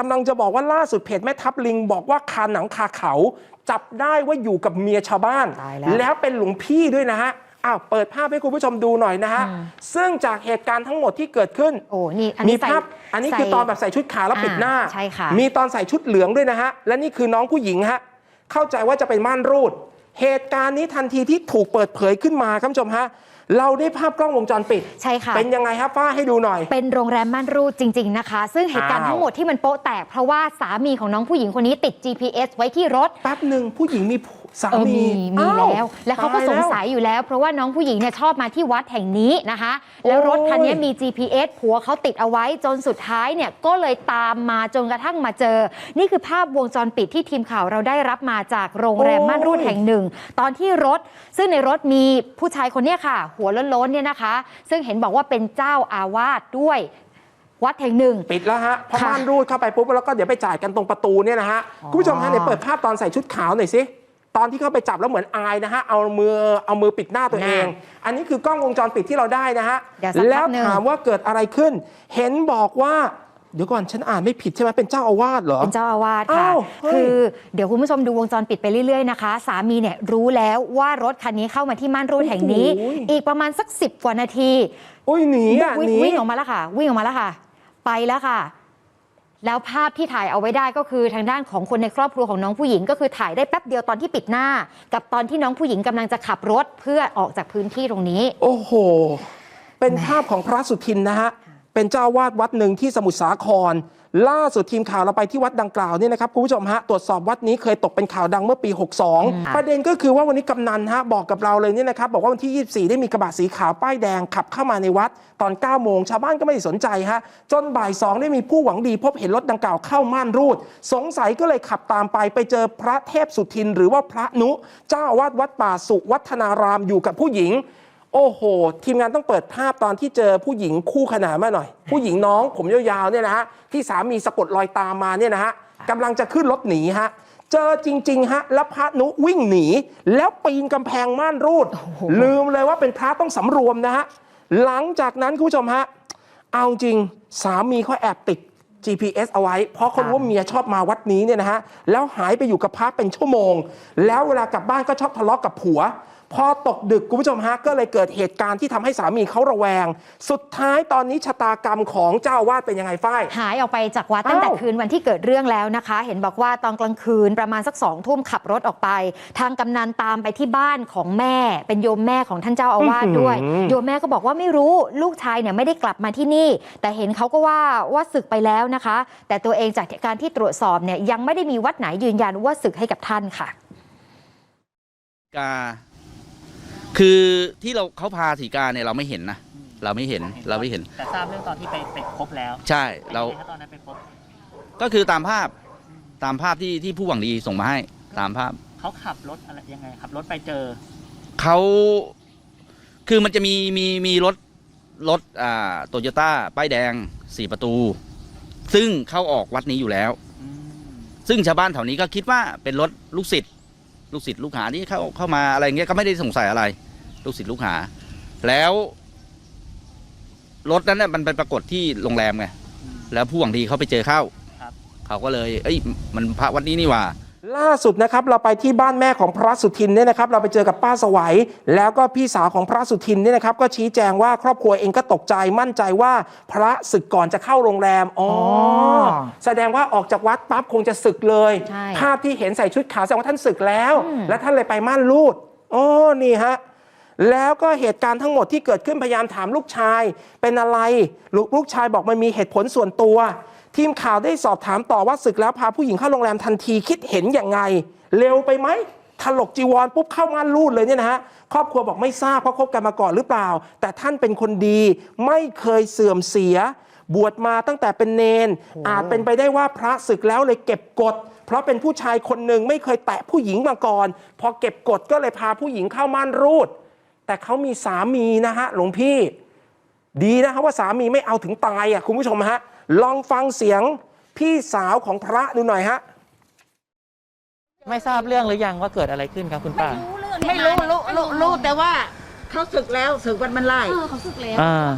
กำลังจะบอกว่าล่าสุดเพจแม่ทัพลิง บอกว่าคาหนังคาเขา จับได้ว่าอยู่กับเมียชาวบ้านตายแล้วแล้วเป็นหลวงพี่ด้วยนะฮะอ้าวเปิดภาพให้คุณผู้ชมดูหน่อยนะฮะอืมซึ่งจากเหตุการณ์ทั้งหมดที่เกิดขึ้นโอ้นี่อันมีนี้ใส่ภาพอันนี้คือใส่ตอนแบบใส่ชุดขาวแล้วปิดหน้าอ่าใช่ค่ะมีตอนใส่ชุดเหลืองด้วยนะฮะ และนี่คือน้องผู้หญิงฮะ เข้าใจว่าจะเป็นม่านรูด เหตุการณ์นี้ทันทีที่ถูกเปิดเผยขึ้นมาครับผู้ชมฮะ เราได้ภาพกล้องวงจรปิด ใช่ค่ะ เป็นยังไงครับฟ้าให้ดูหน่อย เป็นโรงแรมม่านรูดจริง ๆนะคะ ซึ่งเหตุการณ์อ้าวทั้งหมดที่มันโป๊ะแตกเพราะว่าสามีของน้องผู้หญิงคนนี้ติด GPS ไว้ที่รถ แป๊บหนึ่งผู้หญิงมีผู้ สาเออมีมีมีอ้าแล้ว และเขาก็ตสงแล้วสัยอยู่แล้ว เพราะว่าน้องผู้หญิงเนี่ยชอบมาที่วัดแห่งนี้นะคะ แล้วรถคันนี้มี GPS ผัวเขาติดเอาไว้จนสุดท้ายเนี่ยก็เลยตามมาจนกระทั่งมาเจอ นี่คือภาพวงจรปิดที่ทีมข่าวเราได้รับมาจากโรงแรมโอ้ยม่านรูดแห่งหนึ่ง ตอนที่รถ ซึ่งในรถมีผู้ชายคนเนี้ยค่ะ หัวโล้นๆเนี่ยนะคะ ซึ่งเห็นบอกว่าเป็นเจ้าอาวาสด้วยวัดแห่งหนึ่ง ปิดแล้วฮะพอค่ะม่านรูดเข้าไปปุ๊บแล้วก็เดี๋ยวไปจ่ายกันตรงประตูเนี่ยนะฮะอ๋อคุณผู้ชมฮะเดี๋ยวเปิดภาพตอนใส่ชุดขาวหน่อยสิ ตอนที่เข้าไปจับแล้วเหมือนอายนะฮะเอามือเอามือปิดหน้าตัวเอง อันนี้คือกล้องวงจรปิดที่เราได้นะฮะเดี๋ยวสักพักแล้วหนึ่งถามว่าเกิดอะไรขึ้น เห็นบอกว่า เดี๋ยวก่อนฉันอ่านไม่ผิดใช่ไหมเป็นเจ้าอาวาสเหรอ เป็นเจ้าอาวาสค่ะ อ้าวเฮ้ย คือเดี๋ยวคุณผู้ชมดูวงจรปิดไปเรื่อยๆนะคะ สามีเนี่ยรู้แล้วว่ารถคันนี้เข้ามาที่ม่านรูดแห่งนี้โอ้โหอีกประมาณสักสิบกว่านาที อุ้ยหนีอะวิ่หงนี วิ่งออกมาแล้วค่ะ วิ่งออกมาแล้วค่ะ ไปแล้วค่ะ แล้วภาพที่ถ่ายเอาไว้ได้ก็คือทางด้านของคนในครอบครัวของน้องผู้หญิง ก็คือถ่ายได้แป๊บเดียวตอนที่ปิดหน้า กับตอนที่น้องผู้หญิงกำลังจะขับรถเพื่อออกจากพื้นที่ตรงนี้ โอ้โห เป็นภาพของพระสุทินนะฮะ เป็นเจ้าวาดวัดหนึ่งที่สมุทรสาคร ล่าสุดทีมข่าวเราไปที่วัดดังกล่าวเนี่ยนะครับคุณผู้ชมฮะตรวจสอบวัดนี้เคยตกเป็นข่าวดังเมื่อปี 62 ประเด็นก็คือว่าวันนี้กำนันฮะบอกกับเราเลยเนี่ยนะครับบอกว่าวันที่ 24 ได้มีกระบะสีขาวป้ายแดงขับเข้ามาในวัดตอน 9 โมง ชาวบ้านก็ไม่ได้สนใจฮะจนบ่าย 2 ได้มีผู้หวังดีพบเห็นรถดังกล่าวเข้าม่านรูด สงสัยก็เลยขับตามไปไปเจอพระเทพสุทิน หรือว่าพระนุ เจ้าอาวาสวัดป่าสุวัฒนารามอยู่กับผู้หญิง โอ้โห ทีมงานต้องเปิดภาพตอนที่เจอผู้หญิงคู่ขนานมาหน่อย ผู้หญิงน้องผมยาวๆเนี่ยนะฮะที่สามีสะกดรอยตามมาเนี่ยนะฮะกำลังจะขึ้นรถหนีฮะเจอจริง ๆ ฮะ แล้วพระนุวิ่งหนี แล้วปีนกำแพงม่านรูด ลืมเลยว่าเป็นพระต้องสำรวมนะฮะ หลังจากนั้นคุณผู้ชมฮะ เอาจริงสามีเขาแอบติด GPS เอาไว้ เพราะเขารู้ว่าเมียชอบมาวัดนี้เนี่ยนะฮะ แล้วหายไปอยู่กับพระเป็นชั่วโมง แล้วเวลากลับบ้านก็ชอบทะเลาะกับผัว พอตกดึกคุณผู้ชมฮะก็เลยเกิดเหตุการณ์ที่ทำให้สามีเขาระแวง สุดท้ายตอนนี้ชะตากรรมของเจ้าอาวาดเป็นยังไงฝ้ายหายออกไปจากวัดตั้งแต่อ้าวคืนวันที่เกิดเรื่องแล้วนะคะ เห็นบอกว่าตอนกลางคืนประมาณสักสองทุ่มขับรถออกไป ทางกำนันตามไปที่บ้านของแม่ เป็นโยมแม่ของท่านเจ้าอาวาสด้วยอื้อหือโยมแม่ก็บอกว่าไม่รู้ลูกชายเนี่ยไม่ได้กลับมาที่นี่ แต่เห็นเขาก็ว่าว่าศึกไปแล้วนะคะ แต่ตัวเองจากการที่ตรวจสอบเนี่ยยังไม่ได้มีวัดไหนยืนยันว่าศึกให้กับท่านค่ะกา คือที่เราเขาพาสีกาเนี่ยเราไม่เห็นนะเราไม่เห็นเราไม่เห็น แต่ทราบเรื่องตอนที่ไปไปพบแล้วใช่เราป็นไงคบตอนนั้นไปพบก็คือตามภาพตามภาพที่ที่ผู้หวังดีส่งมาให้ตามภาพเขาขับรถอะไรยังไงขับรถไปเจอเขาคือมันจะมีมีมีรถรถอ่าโตโยต้าป้ายแดงสี่ประตู ซึ่งเข้าออกวัดนี้อยู่แล้ว อืมซึ่งชาวบ้านแถวนี้ก็คิดว่าเป็นรถลูกศิษย์ลูกศิษย์ลูกหาที่เข้าเข้ามาอะไรเงี้ยก็ไม่ได้สงสัยอะไร ลูกศิษย์ลูกหา แล้วรถนั้นน่ะมันไปปรากฏที่โรงแรมไงอืมแล้วผู้หวังดีเขาไปเจอเข้าครับเขาก็เลย เอ้ย มันพระวัดนี้นี่หว่าล่าสุดนะครับเราไปที่บ้านแม่ของพระสุทินเนี่ยนะครับเราไปเจอกับป้าสวัย แล้วก็พี่สาวของพระสุทินเนี่ยนะครับก็ชี้แจงว่าครอบครัวเองก็ตกใจมั่นใจว่าพระศึกก่อนจะเข้าโรงแรมอ๋อออแสดงว่าออกจากวัดปั๊บคงจะศึกเลยใช่ภาพที่เห็นใส่ชุดขาวแสดงว่าท่านศึกแล้วอืมและท่านเลยไปม่านรูดอ๋อนี่ฮะ แล้วก็เหตุการณ์ทั้งหมดที่เกิดขึ้นพยายามถามลูกชาย เป็นอะไรลูกลูกชายบอกมันมีเหตุผลส่วนตัว ทีมข่าวได้สอบถามต่อว่าศึกแล้วพาผู้หญิงเข้าโรงแรมทันทีคิดเห็นอย่างไง เร็วไปไหมถลกจีวรปุ๊บเข้าม่านรูดเลยเนี่ยนะฮะครอบครัวบอกไม่ทราบเพราะคบกันมาก่อนหรือเปล่า แต่ท่านเป็นคนดีไม่เคยเสื่อมเสีย บวชมาตั้งแต่เป็นเนน อาจเป็นไปได้ว่าพระศึกแล้วเลยเก็บกฎเพราะเป็นผู้ชายคนหนึ่งไม่เคยแตะผู้หญิงมาก่อน พอเก็บกฎก็เลยพาผู้หญิงเข้าม่านรูด แต่เขามีสามีนะฮะหลวงพี่ ดีนะครับว่าสามีไม่เอาถึงตายอะคุณผู้ชมฮะลองฟังเสียงพี่สาวของพระดูหน่อยฮะไม่ทราบเรื่องหรือยังว่าเกิดอะไรขึ้นครับคุณป้า ไม่รู้รู้รู้รู้แต่ว่าเขาศึกแล้วศึกวันมันไล่ เออเขาสึกแล้ว อ่า